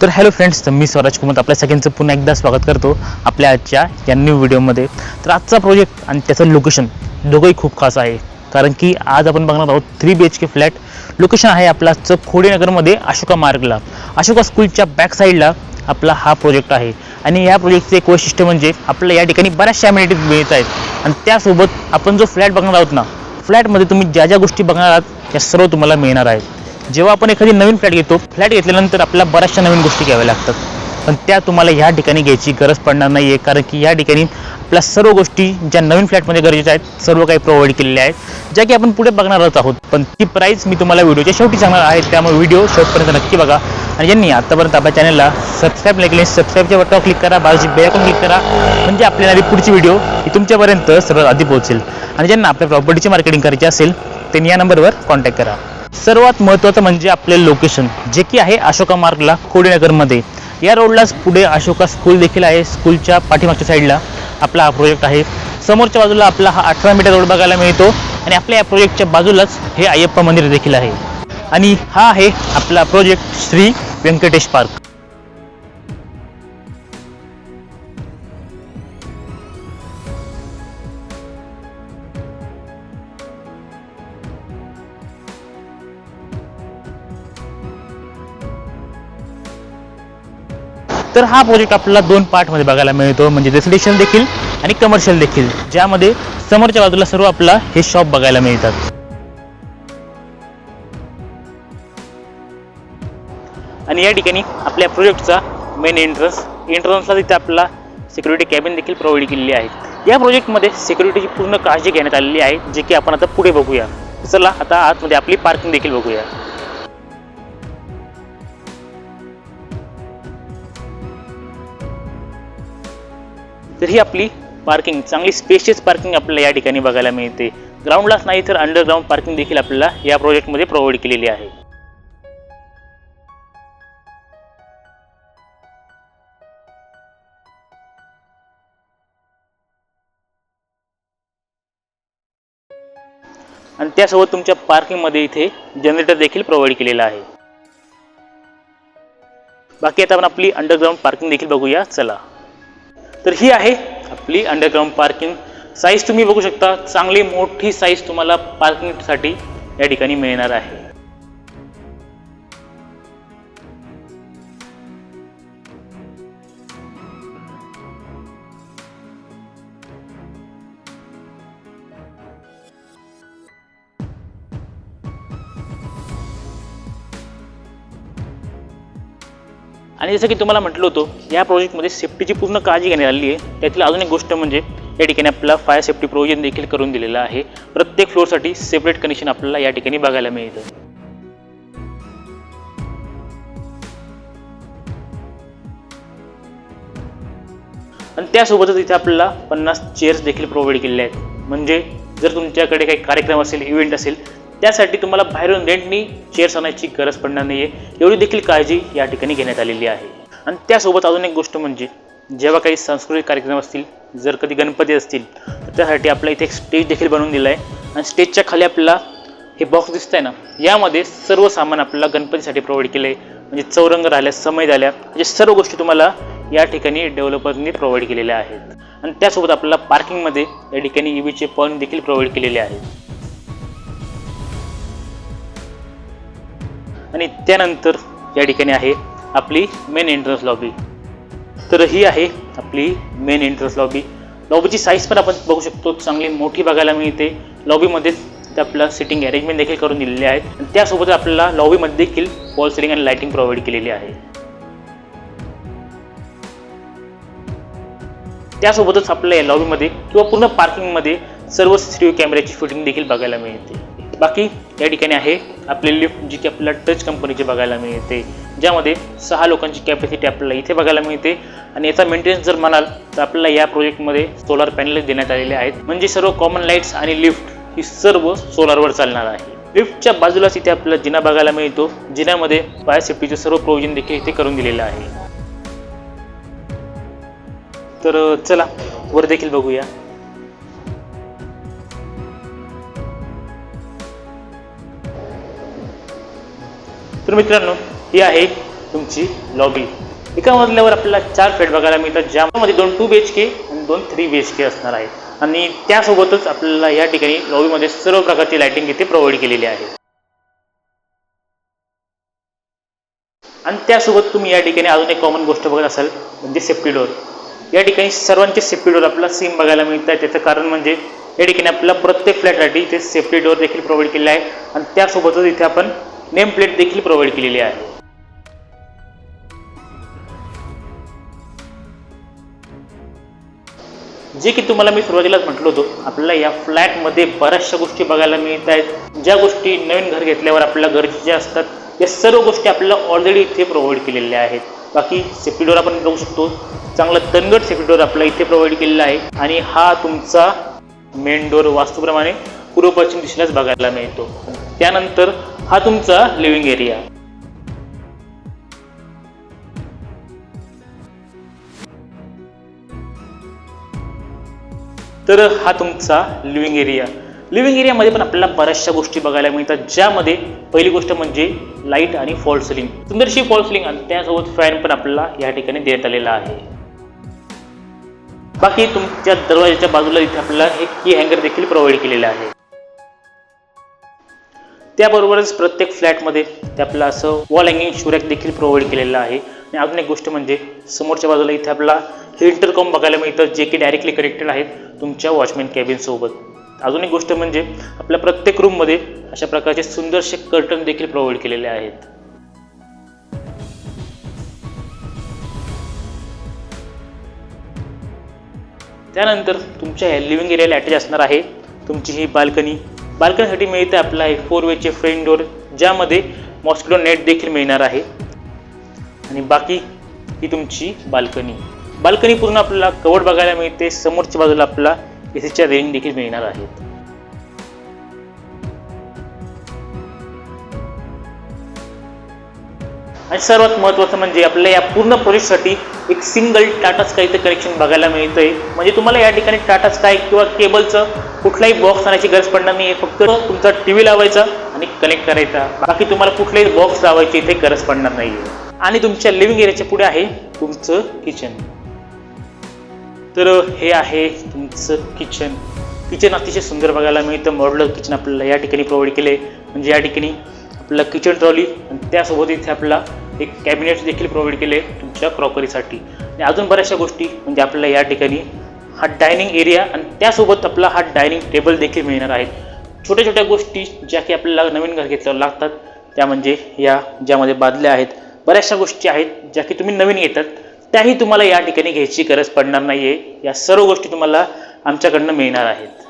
तर hello friends तर मी स्वराज कुमार. आपल्या सगळ्यांचं पुन्हा एकदा स्वागत करतो आपल्या आजच्या या न्यू व्हिडिओमध्ये तर आजचा प्रोजेक्ट आणि त्याचं लोकेशन दोघंही खूप खास आहे. कारण की आज आपण बघणार आहोत three B H K flat location आहे आपला चक खोडेनगरमध्ये अशोका मार्गला. अशोका स्कूलच्या बॅक साईडला आपला हा प्रोजेक्ट आहे. आणि या प्रोजेक्टचं एक वैशिष्ट्य म्हणजे आपल्याला या ठिकाणी बऱ्याचशा अमेनिटीज मिळत आहेत. आणि त्यासोबत आपण जो फ्लॅट बघणार आहोत ना फ्लॅटमध्ये तुम्ही ज्या ज्या गोष्टी बघणार आहात त्या सर्व तुम्हाला मिळणार आहेत. जेव्हा आपण एखादी नवीन फ्लॅट घेतो फ्लॅट घेतल्यानंतर आपल्याला बऱ्याचशा नवीन गोष्टी घ्याव्या लागतात. पण त्या तुम्हाला ह्या ठिकाणी घ्यायची गरज पडणार नाही आहे कारण की या ठिकाणी आपल्या सर्व गोष्टी ज्या नवीन फ्लॅटमध्ये गरजेच्या आहेत सर्व काही प्रोव्हाइड केलेल्या आहेत ज्या की आपण पुढे बघणारच आहोत. पण ती प्राईस मी तुम्हाला व्हिडिओच्या शेवटी सांगणार आहे त्यामुळे व्हिडिओ शेवटपर्यंत नक्की बघा. आणि ज्यांनी आतापर्यंत आपल्या चॅनलला सबस्क्राईब नाही केले सबस्क्राईबच्या बटनावर क्लिक करा बाजूची बेल क्लिक करा म्हणजे आपल्याला पुढची व्हिडिओ ही तुमच्यापर्यंत सर्वात आधी पोहोचेल. आणि ज्यांना आपल्या प्रॉपर्टीची मार्केटिंग करायची असेल त्यांनी या नंबरवर कॉन्टॅक्ट करा. सर्वात महत्त्वाचं म्हणजे आपले लोकेशन जे की आहे अशोका मार्गला कोडीनगरमध्ये या रोडलाच पुढे अशोका स्कूल देखील आहे स्कूलच्या पाठीमागच्या साईडला आपला हा प्रोजेक्ट आहे. समोरच्या बाजूला आपला हा अठरा मीटर रोड बघायला मिळतो आणि आपल्या या प्रोजेक्टच्या बाजूलाच हे अय्यप्पा मंदिर देखील आहे. आणि हा आहे आपला प्रोजेक्ट श्री व्यंकटेश पार्क तर हा प्रोजेक्ट आपल्याला दोन पार्टमध्ये बघायला मिळतो. म्हणजे रेसिडेन्शियल देखील आणि कमर्शियल देखील. ज्यामध्ये समोरच्या बाजूला सर्व आपला हे शॉप बघायला मिळतात. आणि या ठिकाणी आपल्या प्रोजेक्टचा मेन एंट्रन्स एंट्रन्सला तिथे आपला सिक्युरिटी कॅबिन देखील प्रोव्हाइड केलेली आहे. या प्रोजेक्टमध्ये सिक्युरिटीची पूर्ण काळजी घेण्यात आलेली आहे जे की आपण आता पुढे बघूया. चला आता आतमध्ये आपली पार्किंग देखील बघूया. तर ही आपली पार्किंग चांगली स्पेशियस पार्किंग आपल्याला या ठिकाणी बघायला मिळते. ग्राउंडलाच नाही तर अंडरग्राऊंड पार्किंग देखील आपल्याला या प्रोजेक्टमध्ये प्रोव्हाइड केलेली आहे. आणि त्यासोबत तुमच्या पार्किंगमध्ये इथे जनरेटर देखील प्रोव्हाइड केलेला आहे. बाकी आता आपण आपली अंडरग्राऊंड पार्किंग देखील बघूया. चला. तर ही आहे आपली अंडरग्राऊंड पार्किंग साईज तुम्ही बघू शकता चांगली मोठी साईज तुम्हाला पार्किंगसाठी या ठिकाणी मिळणार आहे. आणि जसं की तुम्हाला म्हटलं होतं या प्रोजेक्टमध्ये सेफ्टीची पूर्ण काळजी घेण्यात आली आहे. त्यातील अजून एक गोष्ट म्हणजे या ठिकाणी आपल्याला फायर सेफ्टी प्रोव्हिजन देखील करून दिलेलं आहे. प्रत्येक फ्लोअरसाठी सेपरेट कनेक्शन आपल्याला या ठिकाणी बघायला मिळतं. आणि त्यासोबतच इथे आपल्याला पन्नास चेअर्स देखील प्रोव्हाइड केलेले आहेत. म्हणजे जर तुमच्याकडे काही कार्यक्रम असेल इव्हेंट असेल त्यासाठी तुम्हाला बाहेरून रेंटनी चेअर्स आणायची गरज पडणार नाही आहे एवढी देखील काळजी या ठिकाणी घेण्यात आलेली आहे. आणि त्यासोबत अजून एक गोष्ट म्हणजे जेव्हा काही सांस्कृतिक कार्यक्रम असतील जर कधी गणपती असतील तर त्यासाठी आपल्या इथे एक स्टेज देखील बनवून दिला आहे आणि स्टेजच्या खाली आपल्याला हे बॉक्स दिसत आहे ना यामध्ये सर्व सामान आपल्याला गणपतीसाठी प्रोव्हाइड केलं आहे म्हणजे चौरंग राहिल्या समय झाल्या म्हणजे सर्व गोष्टी तुम्हाला या ठिकाणी डेव्हलपरनी प्रोव्हाइड केलेल्या आहेत. आणि त्यासोबत आपल्याला पार्किंगमध्ये या ठिकाणी E ईव्हीचे पॉईंट देखील प्रोव्हाइड केलेले आहेत. आणि त्यानंतर या ठिकाणी आहे आपली मेन एंट्रन्स लॉबी तर ही आहे आपली मेन एंट्रन्स लॉबी लॉबीची साईज पण आपण बघू शकतो. चांगली मोठी बघायला मिळते. लॉबीमध्ये ते आपल्याला सिटिंग अरेंजमेंट देखील करून दिलेले आहेत. आणि त्यासोबत आपल्याला लॉबीमध्ये देखील वॉल सिलिंग आणि लायटिंग प्रोव्हाइड केलेली आहे. त्यासोबतच आपल्या या लॉबीमध्ये किंवा पूर्ण पार्किंगमध्ये सर्व सी सी टी व्ही कॅमेऱ्याची फिटिंग देखील बघायला मिळते. बाकी या ठिकाणी आहे आपली लिफ्ट जी की आपल्याला टच कंपनीची बघायला मिळते. ज्यामध्ये सहा लोकांची कॅपॅसिटी आपल्याला इथे बघायला मिळते. आणि याचा मेंटेनन्स जर म्हणाल तर आपल्याला या प्रोजेक्टमध्ये सोलार पॅनल देण्यात आलेले आहेत. म्हणजे सर्व कॉमन लाईट्स आणि लिफ्ट ही सर्व सोलारवर चालणार आहे. लिफ्टच्या बाजूलाच इथे आपल्याला जिना बघायला मिळतो. जिन्यामध्ये फायर सेफ्टीचं सर्व प्रोविजन देखील इथे करून दिलेलं आहे. तर चला वर देखील बघूया. तर मित्रांनो ही आहे तुमची लॉबी एका मजल्यावर आपल्याला चार फ्लॅट बघायला मिळतात ज्यामध्ये दोन टू बी एच के आणि दोन थ्री बी एच के असणार आहे. आणि त्यासोबतच आपल्याला या ठिकाणी लॉबीमध्ये सर्व प्रकारची लाईटिंग इथे प्रोव्हाइड केलेली आहे. आणि त्यासोबत तुम्ही या ठिकाणी अजून एक कॉमन गोष्ट बघत असाल म्हणजे सेफ्टी डोअर या ठिकाणी सर्वांचे सेफ्टी डोअर आपल्याला सेम बघायला मिळत आहे त्याचं कारण म्हणजे या ठिकाणी आपल्याला प्रत्येक फ्लॅटसाठी इथे सेफ्टी डोअर देखील प्रोव्हाइड केलेला आहे. आणि त्यासोबतच इथे आपण नेम प्लेट देखील प्रोव्हाइड केलेली आहे. जे की तुम्हाला मी सुरुवातीलाच म्हटलं होतं आपल्याला या फ्लॅटमध्ये बऱ्याचशा गोष्टी बघायला मिळत आहेत ज्या गोष्टी नवीन घर घेतल्यावर आपल्याला गरजेच्या असतात या सर्व गोष्टी आपल्याला ऑलरेडी इथे प्रोव्हाइड केलेल्या आहेत. बाकी सेफ्टी डोअर आपण बघू शकतो. चांगला तनगट सेफ्टी डोअर आपल्याला इथे प्रोव्हाइड केलेला आहे. आणि हा तुमचा मेन डोर वास्तूप्रमाणे पूर्व पश्चिम दिशेलाच बघायला मिळतो. त्यानंतर हा तुमचा लिव्हिंग एरिया तर हा तुमचा लिव्हिंग एरिया लिव्हिंग एरियामध्ये पण आपल्याला बऱ्याचशा गोष्टी बघायला मिळतात ज्यामध्ये पहिली गोष्ट म्हणजे लाइट आणि फॉल सिलिंग सुंदरशी फॉल सिलिंग आणि त्यासोबत फॅन पण आपल्याला या ठिकाणी देण्यात आलेला आहे. बाकी तुमच्या दरवाजाच्या बाजूला इथे आपल्याला एक की हँगर देखील प्रोव्हाइड केलेलं आहे. त्याबरोबरच प्रत्येक फ्लॅटमध्ये ते आपलं असं वॉल हँगिंग शुरॅक देखील प्रोव्हाइड केलेलं आहे. आणि अजून एक गोष्ट म्हणजे समोरच्या बाजूला इथे आपला हे इंटरकॉम बघायला मिळतं जे की डायरेक्टली कनेक्टेड आहेत तुमच्या वॉचमॅन कॅबिनसोबत अजून एक गोष्ट म्हणजे आपल्या प्रत्येक रूममध्ये अशा प्रकारचे सुंदरसे कर्टन देखील प्रोव्हाइड केलेले आहेत. त्यानंतर तुमच्या लिव्हिंग एरियाला अटॅच असणार आहे तुमची ही बाल्कनी बाल्कनीसाठी मिळते आपला एक फोर वेचे फ्रेंड डोअर ज्यामध्ये मॉस्किटो नेट देखील मिळणार आहे. आणि बाकी ही तुमची बाल्कनी. बाल्कनी पूर्ण आपल्याला कवड बघायला मिळते समोरच्या बाजूला आपला एसीच्या रेंज देखील मिळणार आहेत आणि सर्वात महत्त्वाचं म्हणजे आपल्या या पूर्ण प्रोजेक्टसाठी एक सिंगल टाटा स्कायचं कनेक्शन बघायला मिळतंय. म्हणजे तुम्हाला या ठिकाणी टाटा स्काय किंवा केबलचं कुठलाही बॉक्स आणायची गरज पडणार नाही फक्त तुमचा टी व्ही लावायचा आणि कनेक्ट करायचा. बाकी तुम्हाला कुठलाही बॉक्स लावायची इथे गरज पडणार नाही आणि तुमच्या लिव्हिंग एरियाच्या पुढे आहे तुमचं किचन तर हे आहे तुमचं किचन किचन अतिशय सुंदर बघायला मिळतं. मॉडल किचन आपल्याला या ठिकाणी प्रोव्हाइड केले म्हणजे या ठिकाणी आपलं किचन ट्रॉली आणि त्यासोबत इथे आपला एक कॅबिनेट देखील प्रोव्हाइड केले तुमच्या क्रॉकरीसाठी आणि अजून बऱ्याचशा गोष्टी म्हणजे आपल्याला या ठिकाणी हा डायनिंग एरिया आणि त्यासोबत आपला हा डायनिंग टेबल देखील मिळणार आहे. छोट्या छोट्या गोष्टी ज्या की आपल्याला नवीन घर घेतल्यावर लागतात त्या म्हणजे या ज्यामध्ये बादल्या आहेत. बऱ्याचशा गोष्टी आहेत ज्या की तुम्ही नवीन घेतात त्याही तुम्हाला या ठिकाणी घ्यायची गरज पडणार नाही आहे या सर्व गोष्टी तुम्हाला आमच्याकडनं मिळणार आहेत.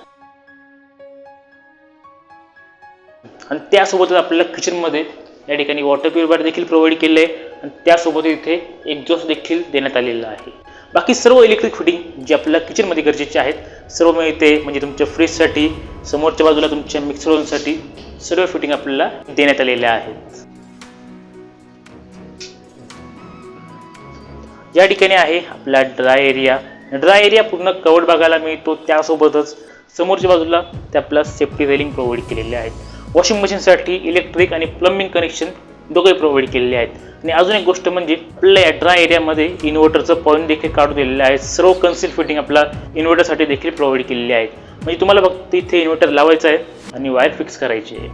आणि त्यासोबतच आपल्याला किचनमध्ये या ठिकाणी वॉटर प्युरिफायर देखील प्रोव्हाइड केले आहे आणि त्यासोबत इथे एक्झॉस्ट देखील देण्यात आलेला आहे. बाकी सर्व इलेक्ट्रिक फिटिंग जे आपल्याला किचनमध्ये गरजेचे आहेत सर्व मिळते म्हणजे तुमच्या फ्रीजसाठी समोरच्या बाजूला तुमच्या मिक्सर ओव्हनसाठी सर्व फिटिंग आपल्याला देण्यात आलेल्या आहेत. या ठिकाणी आहे आपला ड्राय एरिया ड्राय एरिया पूर्ण कवर्ड बघायला मिळतो. त्यासोबतच समोरच्या बाजूला ते आपला सेफ्टी रेलिंग प्रोव्हाइड केलेले आहेत. वॉशिंग मशीनसाठी इलेक्ट्रिक आणि प्लंबिंग कनेक्शन दोघे प्रोव्हाइड केलेले आहेत. आणि अजून एक गोष्ट म्हणजे आपल्या या ड्राय एरियामध्ये इन्व्हर्टरचं पॉईंट देखील काढून दिलेलं आहे. सर्व कन्सिल फिटिंग आपला इन्व्हर्टरसाठी देखील प्रोव्हाइड केलेली आहेत. म्हणजे तुम्हाला फक्त इथे इन्व्हर्टर लावायचं आहे आणि वायर फिक्स करायची आहे.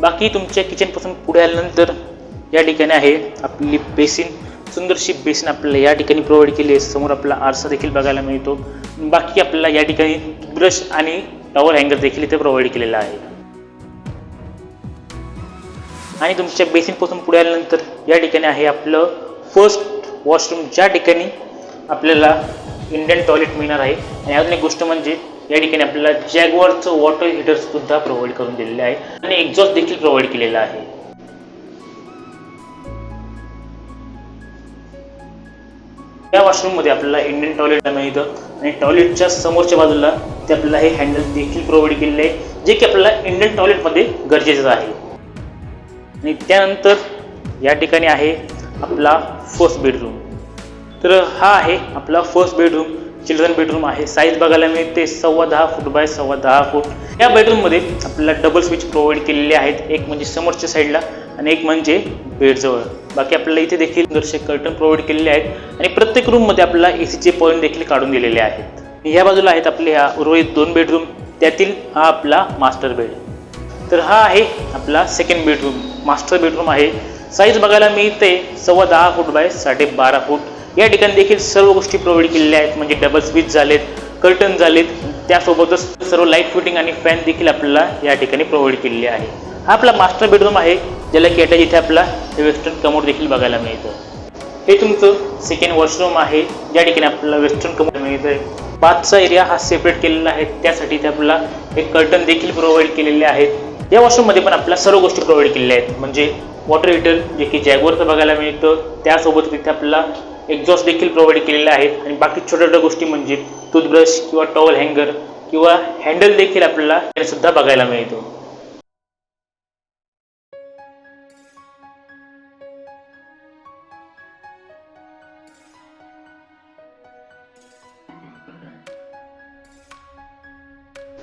बाकी तुमच्या किचनपासून पुढे आल्यानंतर या ठिकाणी आहे आपली बेसिन सुंदरशी बेसिन आपल्याला या ठिकाणी प्रोव्हाइड केली आहे. समोर आपला आरसा देखील बघायला मिळतो. बाकी आपल्याला या ठिकाणी ब्रश आणि टॉवर हँगर देखील इथे प्रोव्हाइड केलेला आहे. आणि तुमच्या बेसिनपासून पुढे आल्यानंतर या ठिकाणी आहे आपलं फर्स्ट वॉशरूम ज्या ठिकाणी आपल्याला इंडियन टॉयलेट मिळणार आहे. आणि अजून एक गोष्ट म्हणजे या ठिकाणी आपल्याला जॅगवरचं वॉटर हिटर सुद्धा प्रोव्हाइड करून दिलेलं आहे. आणि एक्झॉस्ट देखील प्रोव्हाइड केलेला आहे. या वॉशरूममध्ये आपल्याला इंडियन टॉयलेट मिळतं आणि टॉयलेटच्या समोरच्या बाजूला ते आपल्याला हे हँडल देखील प्रोव्हाइड केलेले आहे. जे की आपल्याला इंडियन टॉयलेटमध्ये गरजेचं आहे. आणि त्यानंतर या ठिकाणी आहे आपला फर्स्ट बेडरूम तर हा आहे आपला फर्स्ट बेडरूम चिल्ड्रन बेडरूम आहे. साईज बघायला मिळते सव्वा दहा फूट बाय सव्वा दहा फूट. या बेडरूममध्ये आपल्याला डबल स्विच प्रोव्हाइड केलेले आहेत. एक म्हणजे समोरच्या साईडला आणि एक म्हणजे बेडजवळ बाकी आपल्याला इथे देखील दर्शक कर्टन प्रोव्हाइड केलेले आहेत. आणि प्रत्येक रूममध्ये आपल्याला ए सीचे पॉईंट देखील काढून दिलेले आहेत. ह्या बाजूला आहेत आपले ह्या उर्वरित दोन बेडरूम त्यातील हा आपला मास्टर बेड तर हा आहे आपला सेकंड बेडरूम मास्टर बेडरूम आहे. साईज बघायला मिळते सव्वा दहा फूट बाय साडे बारा फूट. या ठिकाणी देखील सर्व गोष्टी प्रोव्हाइड केलेल्या आहेत. म्हणजे डबल स्विच झालेत कर्टन झालेत. त्यासोबतच सर्व लाइट फिटिंग आणि फॅन देखील आपल्याला या ठिकाणी प्रोव्हाइड केलेले आहे. हा आपला मास्टर बेडरूम आहे ज्याला की अटॅच इथे आपला वेस्टर्न कमोड देखील बघायला मिळतं. हे तुमचं सेकंड वॉशरूम आहे. ज्या ठिकाणी आपल्याला वेस्टर्न कमोड मिळतं आहे बाथचा एरिया हा सेपरेट केलेला आहे. त्यासाठी इथे आपल्याला एक कर्टन देखील प्रोव्हाइड केलेले आहेत. या वॉशरूममध्ये पण आपल्याला सर्व गोष्टी प्रोव्हाइड केलेल्या आहेत. म्हणजे वॉटर हिटर जे की जॅगवरचं बघायला मिळतं त्यासोबत तिथे आपल्याला एक्झॉस्ट देखील प्रोव्हाइड केलेले आहेत आणि बाकी छोट्या छोट्या गोष्टी म्हणजे टूथब्रश किंवा टॉवल हँगर किंवा हँडल देखील आपल्याला सुद्धा बघायला मिळतो.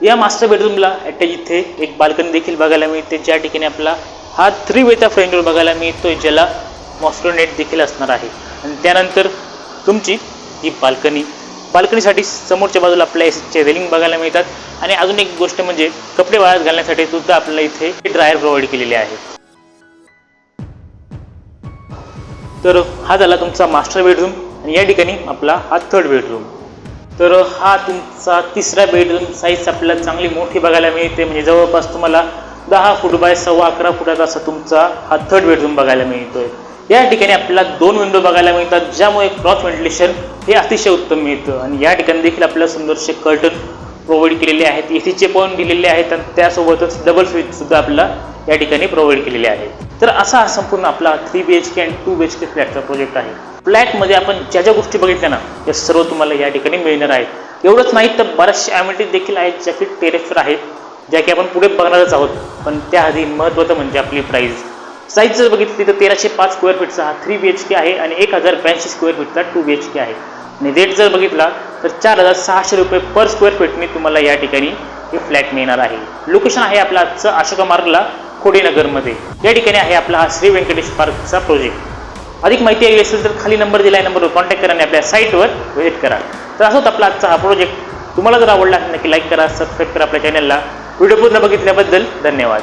या मास्टर बेडरूमला अटॅच इथे एक बाल्कनी देखील बघायला मिळते. ज्या ठिकाणी आपला हा थ्री वेचा फ्रेंड डोर बघायला मिळतो ज्याला मॉस्को नेट देखील असणार आहे. आणि त्यानंतर तुमची ही बाल्कनी बाल्कनीसाठी समोरच्या बाजूला आपल्या एसीचे रेलिंग बघायला मिळतात. आणि अजून एक गोष्ट म्हणजे कपडे वाळत घालण्यासाठी सुद्धा आपल्याला इथे ड्रायर प्रोव्हाइड केलेले आहेत तर हा झाला तुमचा मास्टर बेडरूम आणि या ठिकाणी आपला हा थर्ड बेडरूम तर हा तुमचा तिसरा बेडरूम साईज आपल्याला चांगली मोठी बघायला मिळते. म्हणजे जवळपास तुम्हाला दहा फूट बाय सव्वा अकरा फुटाचा असा तुमचा हा थर्ड बेडरूम बघायला मिळतोय. या ठिकाणी आपल्याला दोन विंडो बघायला मिळतात ज्यामुळे क्रॉस व्हेंटिलेशन हे अतिशय उत्तम मिळतं. आणि या ठिकाणी देखील आपल्याला सुंदरसे कर्टन प्रोव्हाइड केलेले आहेत ए सीचे पण दिलेले आहेत आणि त्यासोबतच डबल स्विचसुद्धा आपला या ठिकाणी प्रोव्हाइड केलेले आहेत तर असा हा संपूर्ण आपला three B H K and two B H K फ्लॅटचा project आहे. फ्लॅटमध्ये आपण ज्या ज्या गोष्टी बघितल्या ना त्या सर्व तुम्हाला या ठिकाणी मिळणार आहेत. एवढंच नाही तर बऱ्याचशा ॲमिटीज देखील आहेत ज्या की टेरेसवर आहेत ज्या की आपण पुढे बघणारच आहोत. पण त्याआधी महत्त्वाचं म्हणजे आपली प्राईज साईज जर बघितली तर तेराशे पाच स्क्वेअर फीटचा हा थ्री बी एच के आहे आणि एक हजार ब्याऐंशी स्क्वेअर फीटचा टू बी एच के आहे. आणि रेट जर बघितला तर चार हजार सहाशे रुपये पर स्क्वेअर फीटने तुम्हाला या ठिकाणी हे फ्लॅट मिळणार आहे. लोकेशन आहे आपला आजचं अशोका मार्गला खोडेनगरमध्ये या ठिकाणी आहे आपला हा श्री व्यंकटेश पार्कचा प्रोजेक्ट अधिक माहिती हवी असेल तर खाली नंबर दिला आहे नंबरवर कॉन्टॅक्ट करा आणि आपल्या साईटवर व्हिजिट करा. तर असोच आपला आजचा हा प्रोजेक्ट तुम्हाला जर आवडला असेल नक्की लाईक करा सबस्क्राईब करा आपल्या चॅनलला व्हिडिओ पूर्ण बघितल्याबद्दल धन्यवाद.